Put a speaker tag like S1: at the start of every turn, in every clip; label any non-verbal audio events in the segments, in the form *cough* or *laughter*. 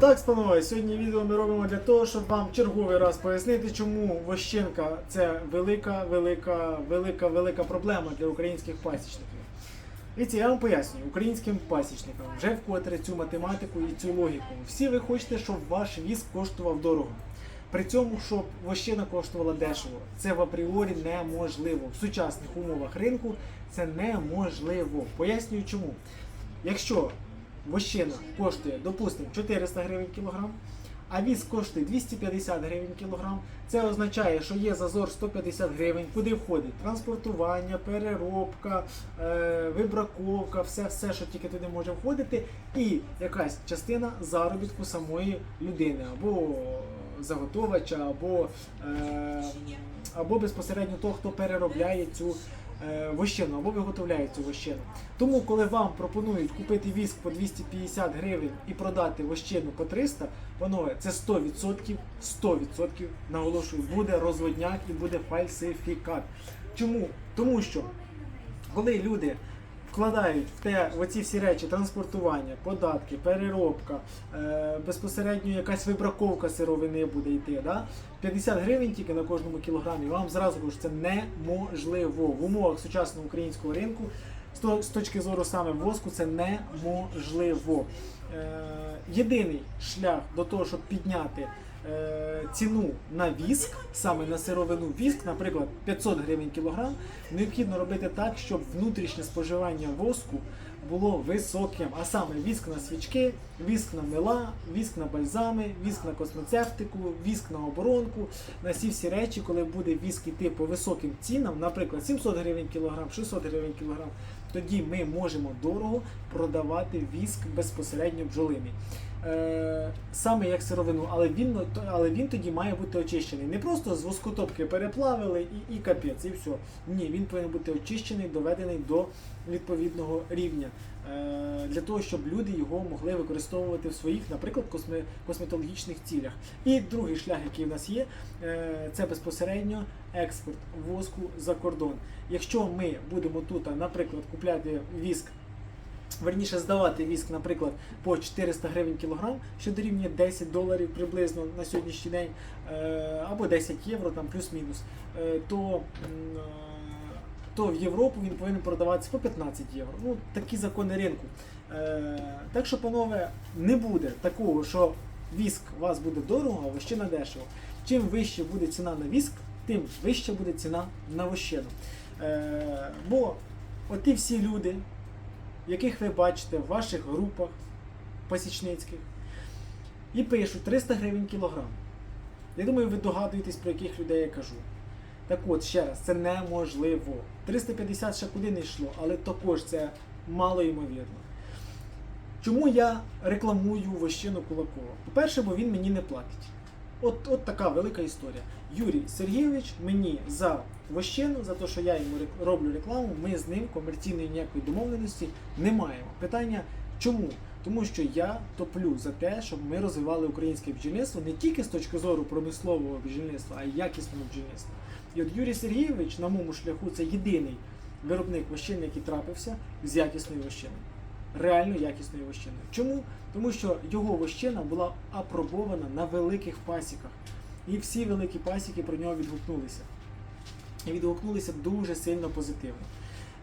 S1: Так, панове, сьогодні відео ми робимо для того, щоб вам черговий раз пояснити, чому вощенка це велика, велика, велика, велика проблема для українських пасічників. Дивіться, я вам пояснюю, українським пасічникам вже вкотре цю математику і цю логіку. Всі ви хочете, щоб ваш віск коштував дорого. При цьому, щоб вощина коштувала дешево, це в апріорі неможливо. В сучасних умовах ринку це неможливо. Пояснюю чому. Якщо вощина коштує, допустимо, 400 гривень кілограм, а віск коштує 250 гривень кілограм, це означає, що є зазор 150 гривень, куди входить транспортування, переробка, е, вибраковка, все, все, що тільки туди може входити, і якась частина заробітку самої людини, або заготовача, або, е, або безпосередньо того, хто переробляє цю вощину або виготовляють цю вощину. Тому, коли вам пропонують купити віск по 250 гривень і продати вощину по 300, панове, це 100%, 100% наголошую, буде розводняк і буде фальсифікат. Чому? Тому що коли люди вкладають в те в оці всі речі транспортування, податки, переробка, е, безпосередньо якась вибраковка сировини буде йти. Да? 50 гривень тільки на кожному кілограмі. Вам зразу кажу, це неможливо в умовах сучасного українського ринку. З точки зору саме воску, це неможливо. Е, єдиний шлях до того, щоб підняти ціну на віск, саме на сировину віск, наприклад, 500 гривень кілограм, необхідно робити так, щоб внутрішнє споживання воску було високим. А саме віск на свічки, віск на мила, віск на бальзами, віск на космецевтику, віск на оборонку, на всі всі речі, коли буде віск іти по високим цінам, наприклад, 700 гривень кілограм, 600 гривень кілограм, тоді ми можемо дорого продавати віск безпосередньо бджолиний. Е, саме як сировину, але він, але він тоді має бути очищений. Не просто з воскотопки переплавили і, і капець, і все. Ні, він повинен бути очищений, доведений до відповідного рівня. Е, для того, щоб люди його могли використовувати в своїх, наприклад, косме, косметологічних цілях. І другий шлях, який в нас є, е, це безпосередньо експорт воску за кордон. Якщо ми будемо тут, наприклад, купляти віск верніше здавати віск, наприклад, по 400 гривень кілограм, що дорівнює 10 доларів приблизно на сьогоднішній день, е, або 10 євро, там плюс-мінус, е, то, е, то в Європу він повинен продаватися по 15 євро. Ну, такі закони ринку. Так що, панове, не буде такого, що віск у вас буде дорого, а вощина дешево. Чим вище буде ціна на віск, тим вища буде ціна на вощину. Бо оті всі люди, яких ви бачите в ваших групах пасічницьких, і пишуть 300 гривень кілограм. Я думаю, ви догадуєтесь, про яких людей я кажу. Так от, ще раз, це неможливо. 350 ще куди не йшло, але також це мало ймовірно. Чому я рекламую вощину Кулакова? По-перше, бо він мені не платить. От, от така велика історія. Юрій Сергійович мені за вощину, за те, що я йому роблю рекламу, ми з ним комерційної ніякої домовленості не маємо. Питання чому? Тому що я топлю за те, щоб ми розвивали українське бджільництво не тільки з точки зору промислового бджільництва, а й якісного бджільництва. І от Юрій Сергійович на моєму шляху це єдиний виробник вощин, який трапився з якісною вощиною. Реально якісною вощиною. Чому? Тому що його вощина була апробована на великих пасіках. І всі великі пасіки про нього відгукнулися. І відгукнулися дуже сильно позитивно.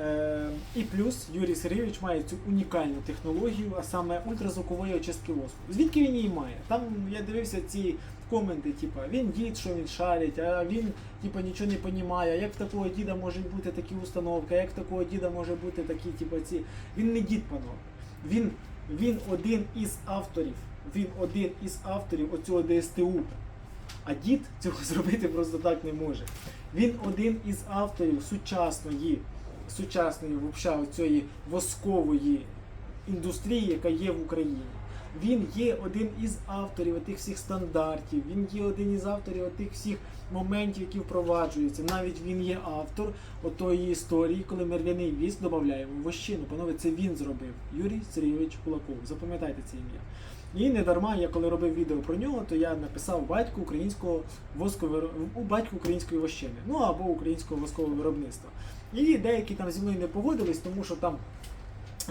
S1: Е, і плюс Юрій Сергійович має цю унікальну технологію, а саме ультразвукової очистки воску. Звідки він її має? Там я дивився ці коменти, типа він дід, що він шарить, а він типа нічого не розуміє. Як в такого діда можуть бути такі установки, як в такого діда може бути такі, типа ці. Він не дід, панове. Він, він один із авторів. Він один із авторів оцього ДСТУ. А дід цього *laughs* зробити просто так не може. Він один із авторів сучасної, сучасної вообще, цієї воскової індустрії, яка є в Україні. Він є один із авторів тих всіх стандартів, він є один із авторів тих всіх моментів, які впроваджуються. Навіть він є автор отої історії, коли мервяний віск додаємо вощину. Панове, це він зробив. Юрій Сергійович Кулаков. Запам'ятайте це ім'я. І не дарма, я коли робив відео про нього, то я написав батьку українського воскового у батьку української вощини, ну або українського воскового виробництва. І деякі там зі мною не погодились, тому що там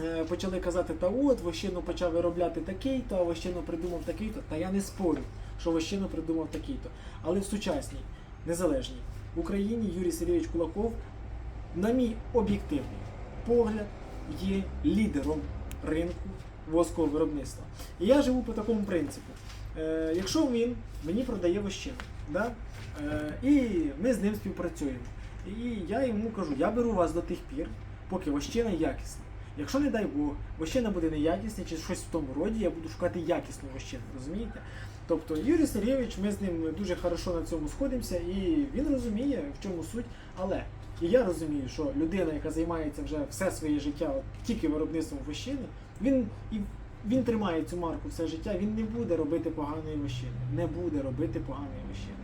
S1: е, почали казати, та от вощину почав виробляти такий-то, а вощину придумав такий-то. Та я не спорю, що вощину придумав такий-то. Але в сучасній, незалежній Україні Юрій Сергійович Кулаков, на мій об'єктивний погляд, є лідером ринку воскового виробництва. І я живу по такому принципу. Е, якщо він мені продає вощину, да? е, і ми з ним співпрацюємо. І я йому кажу, я беру вас до тих пір, поки вощина якісна. Якщо, не дай Бог, вощина буде неякісна чи щось в тому роді, я буду шукати якісну вощину, розумієте? Тобто Юрій Сергійович, ми з ним дуже хорошо на цьому сходимося, і він розуміє, в чому суть. Але і я розумію, що людина, яка займається вже все своє життя от, тільки виробництвом вощини, він і він тримає цю марку все життя, він не буде робити поганої вощини. Не буде робити поганої вощини.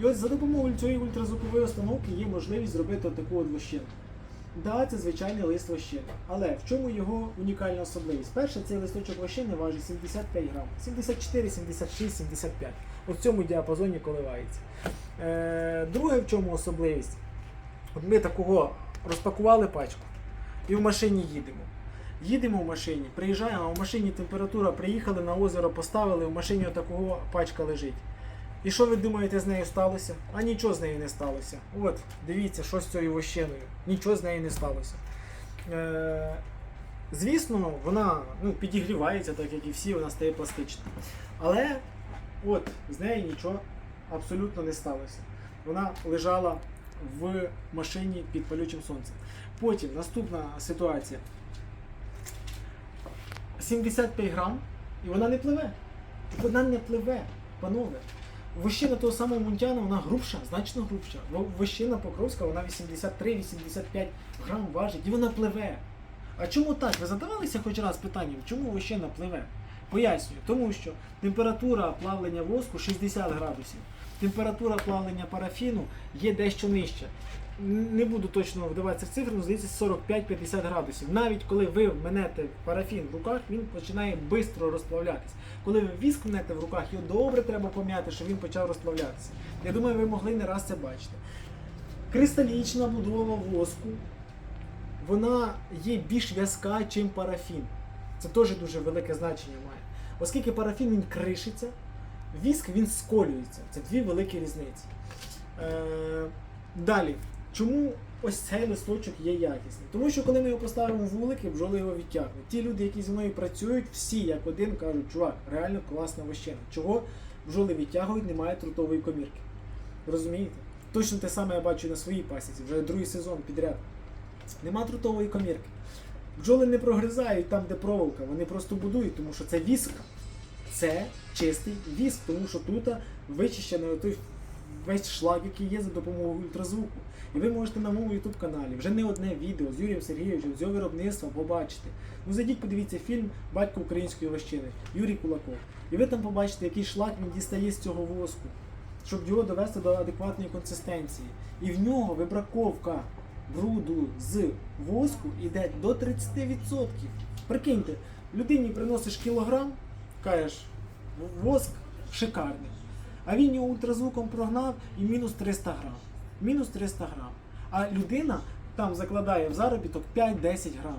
S1: І ось за допомогою цієї ультразвукової установки є можливість зробити таку от вощинку. Да, це звичайний лист вощини. Але в чому його унікальна особливість? Перше, цей листочок вощини важить 75 грам. 74, 76, 75. От в цьому діапазоні коливається. Е, друге, в чому особливість? От ми такого розпакували пачку і в машині їдемо. Їдемо в машині, приїжджаємо, а в машині температура, приїхали на озеро, поставили, в машині отакого пачка лежить. І що ви думаєте з нею сталося? А нічого з нею не сталося. От, дивіться, що з цією вощиною. Нічого з нею не сталося. Е, звісно, вона ну, підігрівається, так як і всі, вона стає пластична. Але от, з нею нічого абсолютно не сталося. Вона лежала в машині під палючим сонцем. Потім наступна ситуація. 75 грам, і вона не пливе. Вона не пливе, панове. Вощина того самого Мунтяна, вона грубша, значно грубша. В- Вощина Покровська, вона 83-85 грам важить, і вона пливе. А чому так? Ви задавалися хоч раз питанням, чому вощина пливе? Пояснюю, тому що температура плавлення воску 60 градусів. Температура плавлення парафіну є дещо нижча. Не буду точно вдаватися в цифри, але здається 45-50 градусів. Навіть коли ви мнете парафін в руках, він починає швидко розплавлятися. Коли ви віск мнете в руках, його добре треба пом'яти, щоб він почав розплавлятися. Я думаю, ви могли не раз це бачити. Кристалічна будова воску, вона є більш в'язка, ніж парафін. Це теж дуже велике значення має. Оскільки парафін він кришиться, віск він сколюється. Це дві великі різниці. Е, далі, чому ось цей листочок є якісний? Тому що коли ми його поставимо в вулики, бджоли його відтягнуть. Ті люди, які зі мною працюють, всі як один кажуть, чувак, реально класна вощина. Чого бджоли відтягують, немає трутової комірки. Розумієте? Точно те саме я бачу на своїй пасіці, вже другий сезон підряд. Нема трутової комірки. Бджоли не прогризають там, де проволока, вони просто будують, тому що це віск. Це чистий віск, тому що тут вичищений той весь шлак, який є за допомогою ультразвуку. І ви можете на моєму YouTube каналі вже не одне відео з Юрієм Сергійовичем з його виробництва побачити. Ну зайдіть, подивіться фільм Батько української вощини Юрій Кулаков. І ви там побачите, який шлак він дістає з цього воску, щоб його довести до адекватної консистенції. І в нього вибраковка бруду з воску йде до 30%. Прикиньте, людині приносиш кілограм, кажеш, воск шикарний. А він його ультразвуком прогнав і мінус 300 грам. Мінус 300 грам. А людина там закладає в заробіток 5-10 грам.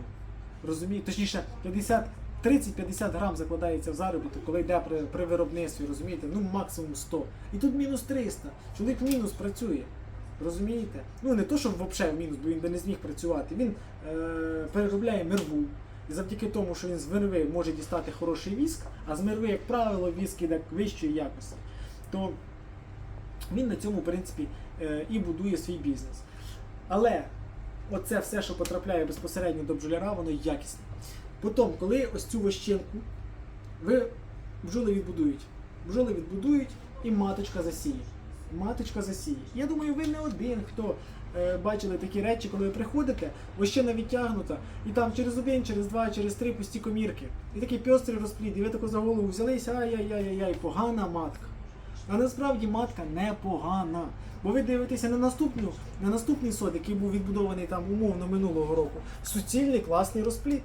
S1: Розумієте? Точніше, 50, 30-50 грам закладається в заробіток, коли йде при, при виробництві, розумієте? Ну максимум 100. І тут мінус 300. Чоловік мінус працює. Розумієте? Ну не то, що взагалі в мінус, бо він би не зміг працювати. Він е, переробляє мирву. І завдяки тому, що він з мирви може дістати хороший віск, а з мирви, як правило, віск іде вищої якості, то він на цьому, в принципі, е, і будує свій бізнес. Але оце все, що потрапляє безпосередньо до бджоляра, воно якісне. Потім, коли ось цю вощинку ви бджоли відбудують, бджоли відбудують і маточка засіє. Маточка засіє. Я думаю, ви не один, хто е, бачили такі речі, коли ви приходите, вощина відтягнута, і там через один, через два, через три пусті комірки. І такий пьострий розплід, і ви тако за голову взялися, ай-яй-яй-яй, погана матка. А насправді матка непогана. Бо ви дивитеся на наступну, на наступний сод, який був відбудований там умовно минулого року. Суцільний класний розплід.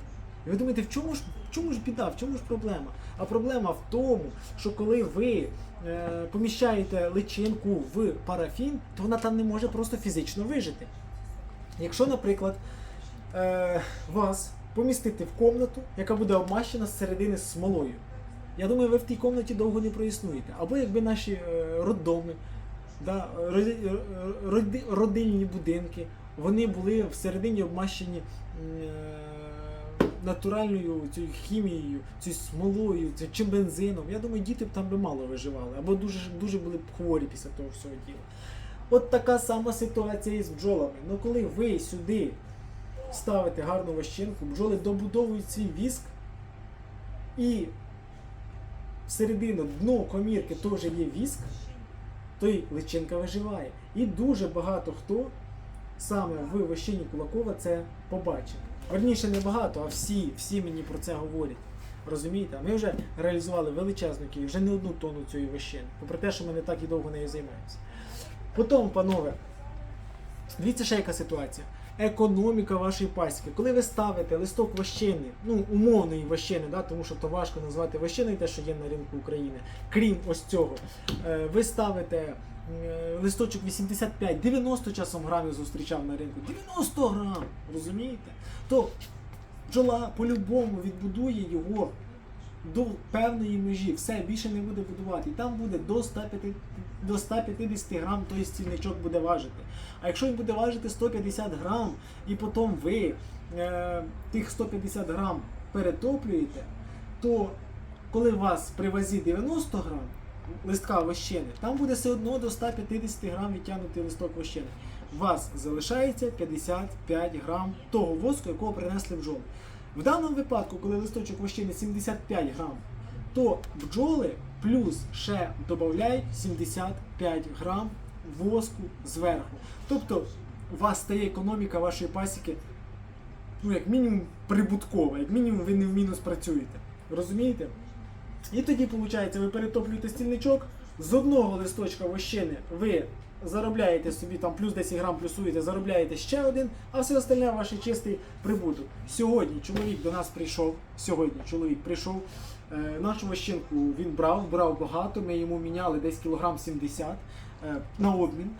S1: І ви думаєте, в чому ж, в чому ж біда, в чому ж проблема? А проблема в тому, що коли ви е, поміщаєте личинку в парафін, то вона там не може просто фізично вижити. Якщо, наприклад, е, вас помістити в комнату, яка буде обмащена з середини смолою. Я думаю, ви в тій комнаті довго не проіснуєте. Або якби наші е, роддоми, да, е, родильні будинки, вони були всередині обмащені е, натуральною цією хімією, цією смолою, чим бензином. Я думаю, діти б там би мало виживали, або дуже, дуже були б хворі після того всього діла. От така сама ситуація і з бджолами. Ну коли ви сюди ставите гарну вощинку, бджоли добудовують свій віск і всередину дно комірки теж є віск, то й личинка виживає. І дуже багато хто саме в вощині Кулакова це побачив. Верніше не багато, а всі, всі мені про це говорять. Розумієте? Ми вже реалізували величезну кількість, вже не одну тонну цієї вощини. Попри те, що ми не так і довго нею займаємося. Потім, панове, дивіться ще яка ситуація. Економіка вашої пасіки. Коли ви ставите листок вощини, ну умовної вощини, да, тому що то важко назвати вощиною те, що є на ринку України, крім ось цього, е, ви ставите е, листочок 85-90 часом грамів зустрічав на ринку. 90 грам, розумієте? То бджола по-любому відбудує його до певної межі, все більше не буде будувати. І там буде до 150, до 150 грам, той стільничок буде важити. А якщо він буде важити 150 грам, і потім ви е, тих 150 грам перетоплюєте, то коли у вас при вазі 90 грам листка вощини, там буде все одно до 150 грам відтягнутий листок вощини. У вас залишається 55 грам того воску, якого принесли в бджоли. В даному випадку, коли листочок вощини 75 грам, то бджоли плюс ще додають 75 грам воску зверху. Тобто у вас стає економіка вашої пасіки, ну як мінімум прибуткова, як мінімум ви не в мінус працюєте. Розумієте? І тоді, виходить, ви перетоплюєте стільничок, з одного листочка вощини ви заробляєте собі там плюс 10 грам плюсуєте, заробляєте ще один, а все остальне ваш чистий прибуток. Сьогодні чоловік до нас прийшов. Сьогодні чоловік прийшов. Е, нашу вощинку він брав, брав багато. Ми йому міняли десь кілограм 70 е, на обмін.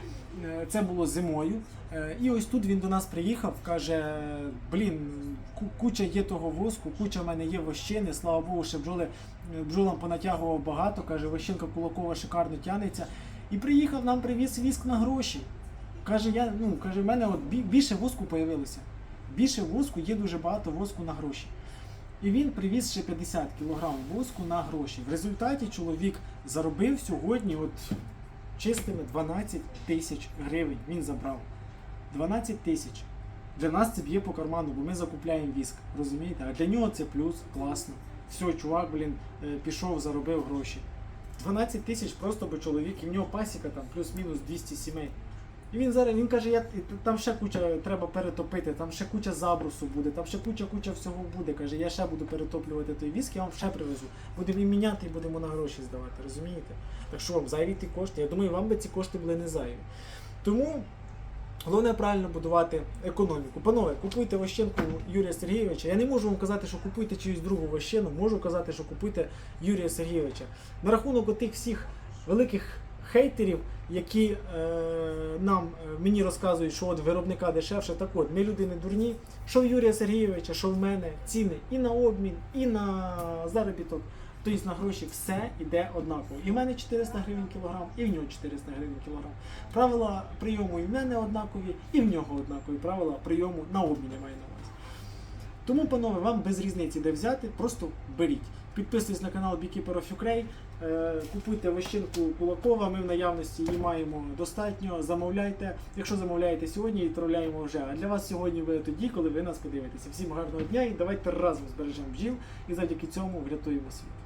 S1: Е, Це було зимою. Е, І ось тут він до нас приїхав, каже: блін, куча є того воску, куча в мене є вощини, слава Богу, ще бджоли, е, бджолам понатягував багато. Каже, вощинка кулакова шикарно тянеться. І приїхав, нам привіз віск на гроші. Каже, я, ну, каже, в мене от більше воску появилося. Більше воску, є дуже багато воску на гроші. І він привіз ще 50 кг воску на гроші. В результаті чоловік заробив сьогодні от чистими 12 тисяч гривень. Він забрав. 12 тисяч. Для нас це б'є по карману, бо ми закупляємо віск. Розумієте? А для нього це плюс, класно. Все, чувак, блін, е, пішов, заробив гроші. 12 тисяч просто бо чоловік, і в нього пасіка там плюс-мінус 200 сімей. І він зараз він каже, я, там ще куча треба перетопити, там ще куча забрусу буде, там ще куча-куча всього буде. Каже, я ще буду перетоплювати той віск, я вам ще привезу. Будемо і міняти і будемо на гроші здавати, розумієте? Так що вам зайві ті кошти? Я думаю, вам би ці кошти були не зайві. Тому головне правильно будувати економіку. Панове, купуйте вощенку Юрія Сергійовича. Я не можу вам казати, що купуйте чиюсь другу вощену, можу казати, що купуйте Юрія Сергійовича. На рахунок отих всіх великих хейтерів, які е, нам е, мені розказують, що от виробника дешевше. Так от, ми люди не дурні. Що в Юрія Сергійовича, що в мене ціни і на обмін, і на заробіток. Тобто на гроші все йде однаково. І в мене 400 гривень кілограм, і в нього 400 гривень кілограм. Правила прийому і в мене однакові, і в нього однакові. Правила прийому на обмін я маю на увазі. Тому, панове, вам без різниці де взяти, просто беріть. Підписуйтесь на канал Beekeeper купуйте вощинку Кулакова, ми в наявності її маємо достатньо. Замовляйте. Якщо замовляєте сьогодні, відправляємо вже. А для вас сьогодні буде тоді, коли ви нас подивитеся. Всім гарного дня і давайте разом збережемо бджіл і завдяки цьому врятуємо світ.